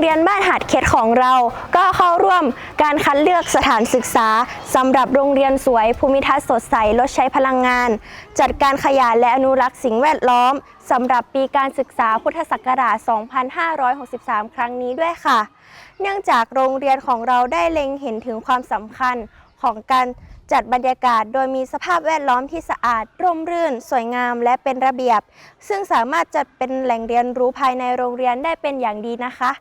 เรียนบ้านหาดเข็ดของเรา ก็เข้าร่วมการคัดเลือกสถานศึกษาสำหรับโรงเรียนสวยภูมิทัศน์สดใสลดใช้พลังงาน จัดการขยะและอนุรักษ์สิ่งแวดล้อมสำหรับปีการศึกษาพุทธศักราช 2563 ครั้งนี้ด้วยค่ะ เนื่องจากโรงเรียนของเราได้เล็งเห็นถึงความสำคัญของการจัดบรรยากาศโดยมีสภาพแวดล้อมที่สะอาด ร่มรื่น สวยงาม และเป็นระเบียบ ซึ่งสามารถจัดเป็นแหล่งเรียนรู้ภายในโรงเรียนได้เป็นอย่างดีนะคะ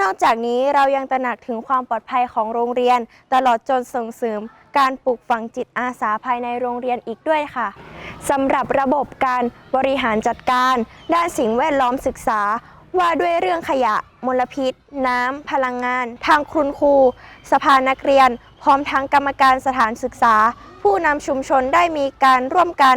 นอกจากนี้เรายังตระหนักถึงความปลอดภัยของโรงเรียน ตลอดจนส่งเสริม การปลูกฝังจิตอาสาภายในโรงเรียนอีกด้วยค่ะสำหรับระบบการบริหารจัดการ ด้านสิ่งแวดล้อมศึกษา ว่าด้วยเรื่องขยะ มลพิษ น้ำ พลังงาน ทางคุณครู สภานักเรียน พร้อมทั้งกรรมการสถานศึกษา ผู้นำชุมชนได้มีการร่วมกัน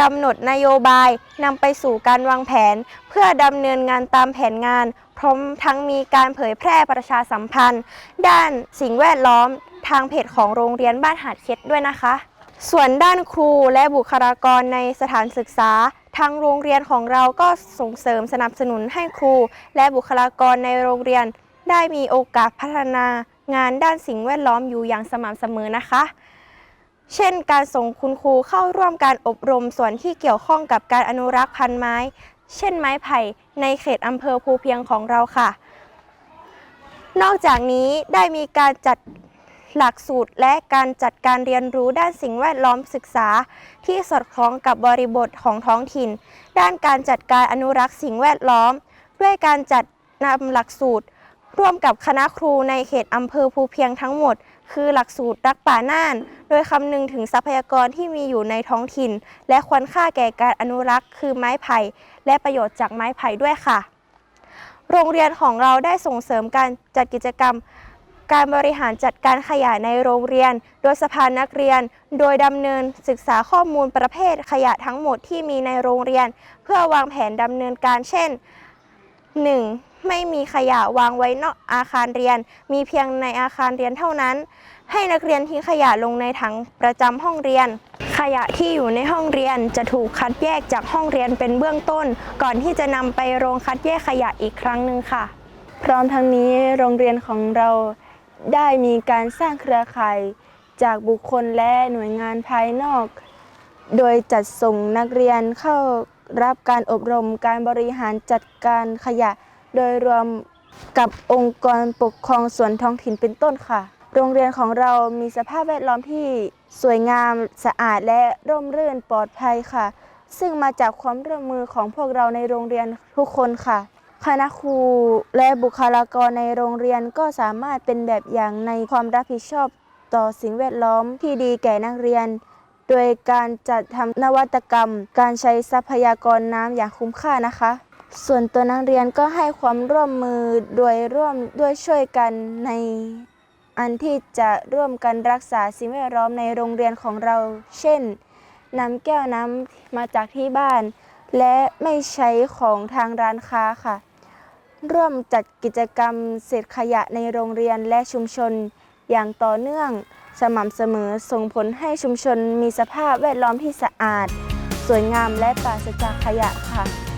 กำหนดนโยบายนำไปสู่การวางแผน เพื่อดำเนินงานตามแผนงาน พร้อมทั้งมีการเผยแพร่ประชาสัมพันธ์ ด้านสิ่งแวดล้อมทางเพจของโรงเรียนบ้านหาดเข็ดด้วยนะคะ ส่วนด้านครูและบุคลากรในสถานศึกษา ทางโรงเรียนของเราก็ส่งเสริมสนับสนุนให้ครู และบุคลากรในโรงเรียน ได้มีโอกาสพัฒนางานด้านสิ่งแวดล้อมอยู่อย่างสม่ำเสมอนะคะ เช่น การส่งคุณครูเข้าร่วมการอบรมส่วนที่เกี่ยวข้องกับการอนุรักษ์พันธุ์ไม้ เช่นไม้ไผ่ในเขตอำเภอภูเพียงของเราค่ะ นอกจากนี้ได้มีการจัดหลักสูตรและการจัดการเรียนรู้ด้านสิ่งแวดล้อมศึกษา ที่สอดคล้องกับบริบทของท้องถิ่น ด้านการจัดการอนุรักษ์สิ่งแวดล้อม ด้วยการจัดนำหลักสูตร ร่วมกับคณะครูในเขตอำเภอภูเพียงทั้งหมด คือหลักสูตรรักป่าน่าน โดยคำนึงถึงทรัพยากรที่มีอยู่ในท้องถิ่น และควรค่าแก่การอนุรักษ์ คือไม้ไผ่และประโยชน์จากไม้ไผ่ด้วยค่ะ โรงเรียนของเราได้ส่งเสริมการจัดกิจกรรม การบริหารจัดการขยะในโรงเรียน โดยสภานักเรียน โดยดำเนินศึกษาข้อมูลประเภทขยะทั้งหมดที่มีในโรงเรียน เพื่อวางแผนดำเนินการเช่น 1. ไม่มีขยะวางไว้นอกอาคารเรียน มีเพียงในอาคารเรียนเท่านั้น ให้นักเรียนทิ้งขยะลงในถังประจำห้องเรียน ขยะที่อยู่ในห้องเรียนจะถูกคัดแยกจากห้องเรียนเป็นเบื้องต้น ก่อนที่จะนำไปโรงคัดแยกขยะอีกครั้งหนึ่งค่ะ พร้อมทั้งนี้โรงเรียนของเราได้มีการสร้างเครือข่ายจากบุคคลและหน่วยงานภายนอก โดยจัดส่งนักเรียนเข้ารับการอบรมการบริหารจัดการขยะ โดยรวมกับองค์กรปกครองส่วนท้องถิ่นเป็นต้นค่ะ โรงเรียนของเรามีสภาพแวดล้อมที่สวยงามสะอาดและร่มรื่นปลอดภัยค่ะ ซึ่งมาจากความร่วมมือของพวกเราในโรงเรียนทุกคนค่ะ คณะครูและบุคลากรในโรงเรียนก็สามารถเป็นแบบอย่างในความรับผิดชอบต่อสิ่งแวดล้อมที่ดีแก่นักเรียน โดยการจัดทำนวัตกรรม การใช้ทรัพยากรน้ำอย่างคุ้มค่านะคะ ส่วนตัวนักเรียนก็ให้ความร่วมมือโดยร่วมด้วยช่วยกันในอันที่จะร่วมกันรักษาสิ่งแวดล้อมในโรงเรียนของเรา เช่นนำแก้วน้ำมาจากที่บ้าน และไม่ใช้ของทางร้านค้าค่ะ ร่วมจัดกิจกรรมเศษขยะในโรงเรียนและชุมชนอย่างต่อเนื่องสม่ำเสมอส่งผลให้ชุมชนมีสภาพแวดล้อมที่สะอาด สวยงามและปราศจากขยะค่ะ